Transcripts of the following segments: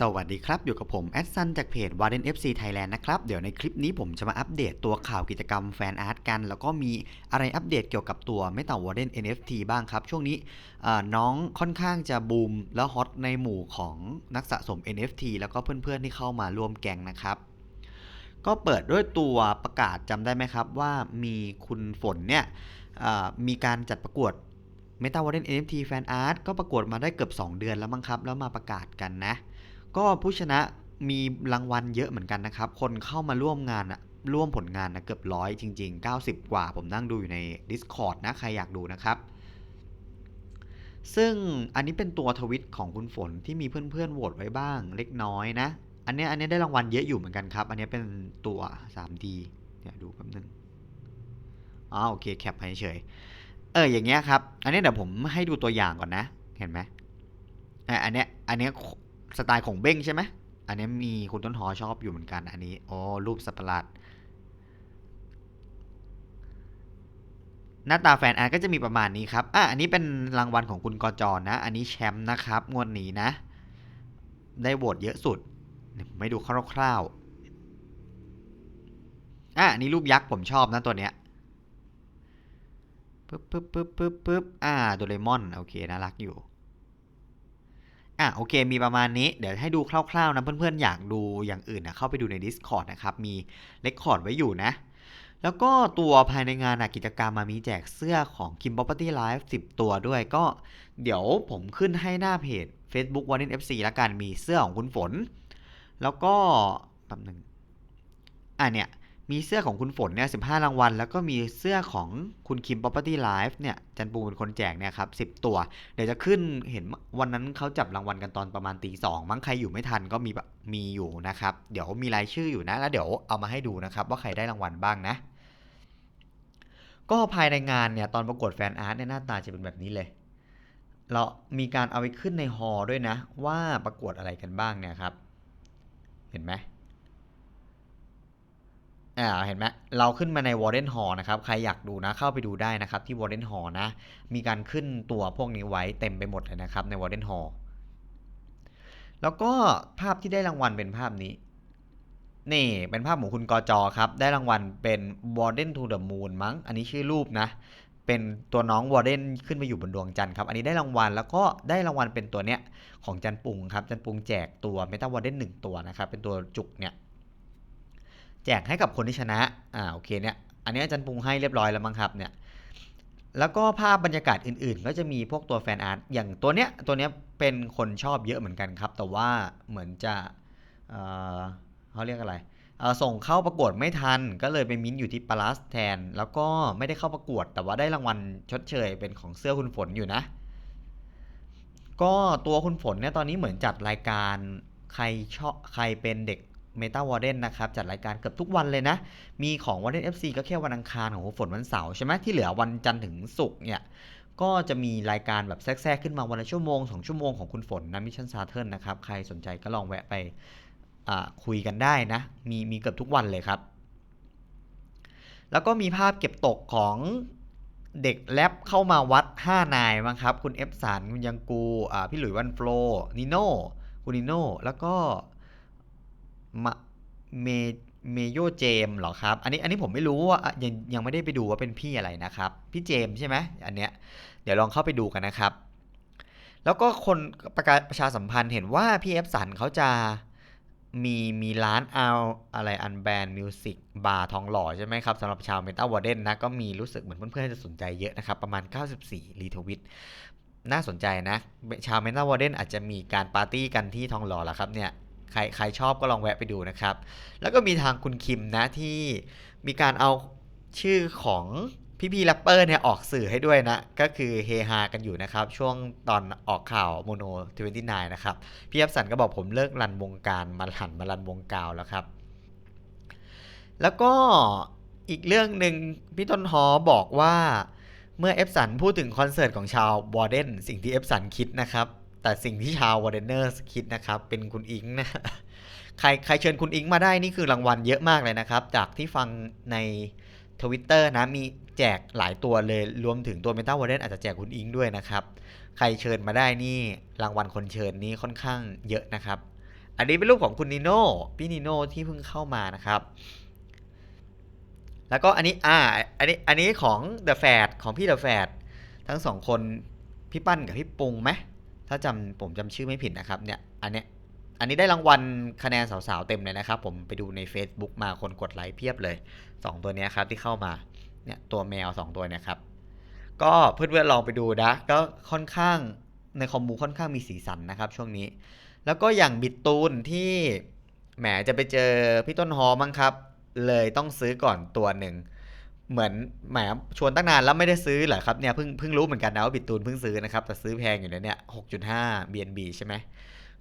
สวัสดีครับ อยู่กับผมแอดซันจากเพจ Warden FC Thailand นะครับ เดี๋ยวในคลิปนี้ผมจะมาอัปเดตตัวข่าวกิจกรรมแฟนอาร์ตกัน แล้วก็มีอะไรอัปเดตเกี่ยวกับตัว Meta Warden NFT บ้างครับ ช่วงนี้น้องค่อนข้างจะบูมแล้วฮอตในหมู่ของนักสะสม NFT แล้วก็เพื่อนๆที่เข้ามาร่วมแก๊งนะครับ ก็เปิดด้วยตัวประกาศจำได้ไหมครับว่ามีคุณฝนเนี่ยมีการจัดประกวด Meta Warden NFT Fan Art ก็ประกวดมาได้เกือบ 2 เดือนแล้วมั้งครับ แล้วมาประกาศกันนะ ก็ผู้ชนะมีรางวัลเยอะเหมือนกันนะครับ คนเข้ามาร่วมงานอะร่วมผลงานนะเกือบร้อยจริง ๆ 90 กว่า ผมนั่งดูอยู่ใน Discord นะ ใครอยากดูนะครับ ซึ่งอันนี้เป็นตัวทวิตของคุณฝนที่มีเพื่อนๆโหวตไว้บ้างเล็กน้อยนะ อันเนี้ยอันเนี้ยได้รางวัลเยอะอยู่เหมือนกันครับ อันเนี้ยเป็นตัว 3D เดี๋ยวดูแป๊บนึงอ๋อโอเคแคปให้เฉย เอออย่างเงี้ยครับ อันนี้เดี๋ยวผมให้ดูตัวอย่างก่อนนะ เห็นไหมอันเนี้ยอันเนี้ย สไตล์ของเบ้งใช่ไหมอันนี้มีคุณต้นหอชอบอยู่เหมือนกัน อันนี้โอ๋อรูปสัตว์ประหลาดหน้าตาแฟนอาร์ก็จะมีประมาณนี้ครับ อะ อันนี้เป็นรางวัลของคุณกอจรนนะ อันนี้แชมป์นะครับ งวดนี้นะ ได้โหวตเยอะสุดเดี๋ยวผมให้ดูคร่าวๆ อะ อันนี้รูปยักษ์ผมชอบนะตัวเนี้ย ปึ๊บปึ๊บปึ๊บปึ๊บปึ๊บอ่าโดเรมอน โอเค น่ารักอยู่ อะโอเค มีประมาณนี้ เดี๋ยวให้ดูคร่าวๆนะเพื่อนๆ อยากดูอย่างอื่นนะเข้าไปดูใน Discord นะครับ มีเลคคอร์ดไว้อยู่นะ แล้วก็ตัวภายในงานนะกิจกรรมมามีแจกเสื้อของ Kim Property Live 10 ตัวด้วยก็เดี๋ยวผมขึ้นให้หน้าเพจ Facebook Warden FC ล้วกันมีเสื้อของคุณฝน แล้วก็แป๊บหนึ่งอะเนี่ย มีเสื้อของคุณฝนเนี่ย15รางวัล แล้วก็มีเสื้อของคุณคิม Property Live เนี่ยจันปูเป็นคนแจกเนี่ยครับ10ตัว เดี๋ยวจะขึ้นเห็นวันนั้นเขาจับรางวัลกันตอนประมาณตีสองมั้งใครอยู่ไม่ทันก็มีมีอยู่นะครับ เดี๋ยวมีรายชื่ออยู่นะ แล้วเดี๋ยวเอามาให้ดูนะครับว่าใครได้รางวัลบ้างนะ ก็ภายในงานเนี่ยตอนประกวดแฟนอาร์ตเนี่ยหน้าตาจะเป็นแบบนี้เลยเรามีการเอาไปขึ้นในฮอด้วยนะ ว่าประกวดอะไรกันบ้างเนี่ยครับ เห็นไหม อ่าเห็นไหมเราขึ้นมาใน Warden Hall นะครับ ใครอยากดูนะเข้าไปดูได้นะครับ ที่ Warden Hall นะ มีการขึ้นตัวพวกนี้ไว้เต็มไปหมดเลยนะครับใน Warden Hall แล้วก็ภาพที่ได้รางวัลเป็นภาพนี้ นี่เป็นภาพของคุณกอจอครับ ได้รางวัลเป็น Warden to the Moon มั้ง อันนี้ชื่อรูปนะ เป็นตัวน้อง Warden ขึ้นไปอยู่บนดวงจันทร์ครับ อันนี้ได้รางวัลแล้วก็ได้รางวัลเป็นตัวเนี้ยของจันปุงครับ จันปุงแจกตัว Meta Warden 1ตัวนะครับ เป็นตัวจุกเนี่ย แจกให้กับคนที่ชนะอ่าโอเคเนี่ยอันนี้อาจารย์ปรุงให้เรียบร้อยแล้วมั้งครับเนี่ยแล้วก็ภาพบรรยากาศอื่นๆ ก็จะมีพวกตัวแฟนอาร์ตอย่างตัวเนี้ยตัวเนี้ยเป็นคนชอบเยอะเหมือนกันครับ แต่ว่าเหมือนจะเอ่อเขาเรียกอะไรเอ่อส่งเข้าประกวดไม่ทัน ก็เลยไปมิ้นท์อยู่ที่ปาลัสแทน แล้วก็ไม่ได้เข้าประกวด แต่ว่าได้รางวัลชดเชยเป็นของเสื้อคุณฝนอยู่นะ ก็ตัวคุณฝนเนี่ยตอนนี้เหมือนจัดรายการใครชอบใครเป็นเด็ก Meta Warden นะครับจัดรายการเกือบทุกวันเลยนะ มีของ Warden FC ก็แค่วันอังคารของฝนวันเสาร์ใช่ไหมที่เหลือวันจันทร์ถึงศุกร์เนี่ยก็จะมีรายการแบบแทรกขึ้นมาวันละชั่วโมงสองชั่วโมงของคุณฝนนะมิชชั่นซาเทิร์นนะครับ ใครสนใจก็ลองแวะไปคุยกันได้นะ มีมีเกือบทุกวันเลยครับ แล้วก็มีภาพเก็บตกของเด็กแรปเข้ามาวัด 5 นายมั้งครับ คุณเอฟสันคุณยังกูอ่าพี่หลุยส์วันโฟลนิโน่คุณนิโน่แล้วก็ มะเมเมโยเจมเหรอครับ อันนี้อันนี้ผมไม่รู้ว่ายังยังไม่ได้ไปดูว่าเป็นพี่อะไรนะครับ พี่เจมใช่ไหมอันเนี้ยเดี๋ยวลองเข้าไปดูกันนะครับ แล้วก็คนประกาศประชาสัมพันธ์เห็นว่าพี่เอฟสันเขาจะมีมีร้านเอาอะไรอันแบนมิวสิกบาร์ทองหล่อใช่ไหมครับสำหรับชาวเมตาวอร์เดนนะก็มีรู้สึกเหมือนเพื่อนๆจะสนใจเยอะนะครับ ประมาณ 94 รีทวิตน่าสนใจนะ ชาวเมตาวอร์เดนอาจจะมีการปาร์ตี้กันที่ทองหล่อแหละครับเนี่ย ใครใครชอบก็ลองแวะไปดูนะครับ แล้วก็มีทางคุณคิมนะที่มีการเอาชื่อของพี่พี่แรปเปอร์เนี่ยออกสื่อให้ด้วยนะ ก็คือเฮฮากันอยู่นะครับ ช่วงตอนออกข่าวโมโน29นะครับ พี่ยับสันก็บอกผมเลิกรันวงการมาหันมารันวงกาวแล้วครับ แล้วก็อีกเรื่องหนึ่งพี่ต้นฮอบอกว่าเมื่อเอฟสันพูดถึงคอนเสิร์ตของชาววอร์เดนสิ่งที่เอฟสันคิดนะครับ แต่สิ่งที่ชาววอร์เดนเนอร์คิดนะครับ เป็นคุณอิงนะใครใครเชิญคุณอิงมาได้นี่คือรางวัลเยอะมากเลยนะครับ จากที่ฟังในทวิตเตอร์นะมีแจกหลายตัวเลยรวมถึงตัว Meta Warden อาจจะแจกคุณอิงด้วยนะครับ ใครเชิญมาได้นี่รางวัลคนเชิญนี่ค่อนข้างเยอะนะครับ อันนี้เป็นรูปของคุณนิโน่พี่นิโน่ที่เพิ่งเข้ามานะครับ แล้วก็อันนี้อ่าอันนี้อันนี้ของ The f a t ของพี่ The f a t ทั้งสองคนพี่ปั้นกับพี่ปุงไหม ถ้าจำผมจำชื่อไม่ผิดนะครับเนี่ยอันเนี้ยอันนี้ได้รางวัลคะแนนสาวๆเต็มเลยนะครับ ผมไปดูใน Facebook มาคนกดไลค์เพียบเลยสองตัวเนี้ยครับที่เข้ามาเนี่ยตัวแมวสองตัวเนี่ยครับก็เพื่อนๆลองไปดูนะก็ค่อนข้างในคอมมูค่อนข้างมีสีสันนะครับช่วงนี้ แล้วก็อย่างบิดตูนที่แหมจะไปเจอพี่ต้นฮอมั้งครับ เลยต้องซื้อก่อนตัวหนึ่ง เหมือนแหมชวนตั้งนานแล้วไม่ได้ซื้อเหรอครับเนี่ยเพิ่งเพิ่งรู้เหมือนกันนะว่าบิดตูนเพิ่งซื้อนะครับแต่ซื้อแพงอยู่นะเนี่ย6.5 BNB ใช่ไหม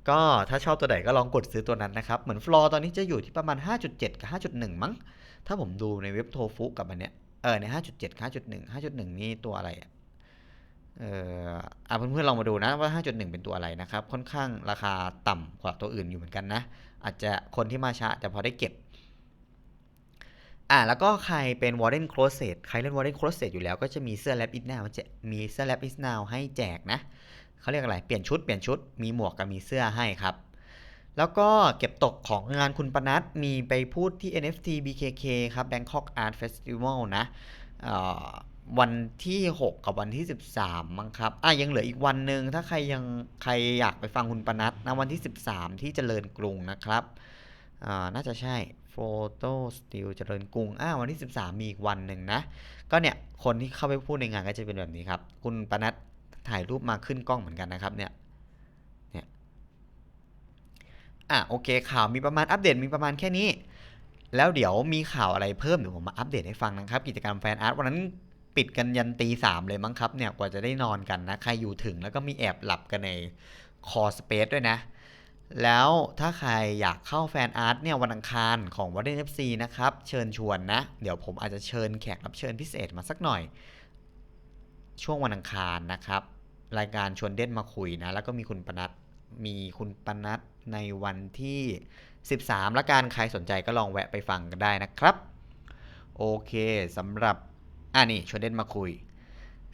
ก็ถ้าชอบตัวไหนก็ลองกดซื้อตัวนั้นนะครับ เหมือนฟลอร์ตอนนี้จะอยู่ที่ประมาณ 5.7 กับ 5.1 มั้ง ถ้าผมดูในเว็บโทฟุกับมันเนี่ยเออใน 5.7 5.1 5.1 นี่ตัวอะไรเอออะเพื่อนๆลองมาดูนะว่า 5.1 เป็นตัวอะไรนะครับ ค่อนข้างราคาต่ำกว่าตัวอื่นอยู่เหมือนกันนะ อาจจะคนที่มาช้าจะพอได้เก็บ อะแล้วก็ใครเป็น Warden Closet ใครเล่น Warden Closet อยู่แล้วก็จะมีเสื้อ Lab It Now จะมีเสื้อ Lab It Now ให้แจกนะเขาเรียกอะไร เปลี่ยนชุดเปลี่ยนชุด มีหมวกกับมีเสื้อให้ครับ แล้วก็เก็บตกของงานคุณปนัดมีไปพูดที่ NFT BKK ครับ Bangkok Art Festival นะวันที่ 6 กับวันที่ 13 มั้งครับ อะยังเหลืออีกวันหนึ่งถ้าใครยังใครอยากไปฟังคุณปนัดนะวันที่ 13 ที่เจริญกรุงนะครับ อ่า น่าจะใช่ Photo Still เจริญกรุงอ่าวันที่ 13 มีอีกวันหนึ่งนะ ก็เนี่ย คนที่เข้าไปพูดในงานก็จะเป็นแบบนี้ครับ คุณปนัดถ่ายรูปมาขึ้นกล้องเหมือนกันนะครับเนี่ยเนี่ยอะโอเคข่าวมีประมาณอัปเดตมีประมาณแค่นี้ แล้วเดี๋ยวมีข่าวอะไรเพิ่มเดี๋ยวผมมาอัปเดตให้ฟังนะครับ กิจกรรมแฟนอาร์ตวันนั้นปิดกันยันตีสามเลยมั้งครับเนี่ยกว่าจะได้นอนกันนะ ใครอยู่ถึงแล้วก็มีแอบหลับกันในคอสเปซด้วยนะ แล้วถ้าใครอยากเข้าแฟนอาร์ตเนี่ยวันอังคารของวันเดนเอฟซีนะครับ เชิญชวนนะ เดี๋ยวผมอาจจะเชิญแขกรับเชิญพิเศษมาสักหน่อย ช่วงวันอังคารนะครับ รายการชวนเด่นมาคุยนะ แล้วก็มีคุณปนัดมีคุณปนัดในวันที่ 13 ละกันใครสนใจก็ลองแวะไปฟังกันได้นะครับ โอเคสำหรับอ่านี่ชวนเด่นมาคุย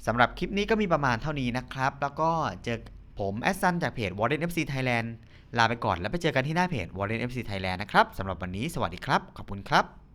สำหรับคลิปนี้ก็มีประมาณเท่านี้นะครับ แล้วก็เจอผมแอดซันจากเพจ Warden FC Thailand ลาไปก่อนแล้วไปเจอกันที่หน้าเพจ Warren FC Thailand นะครับสำหรับวันนี้สวัสดีครับ ขอบคุณครับ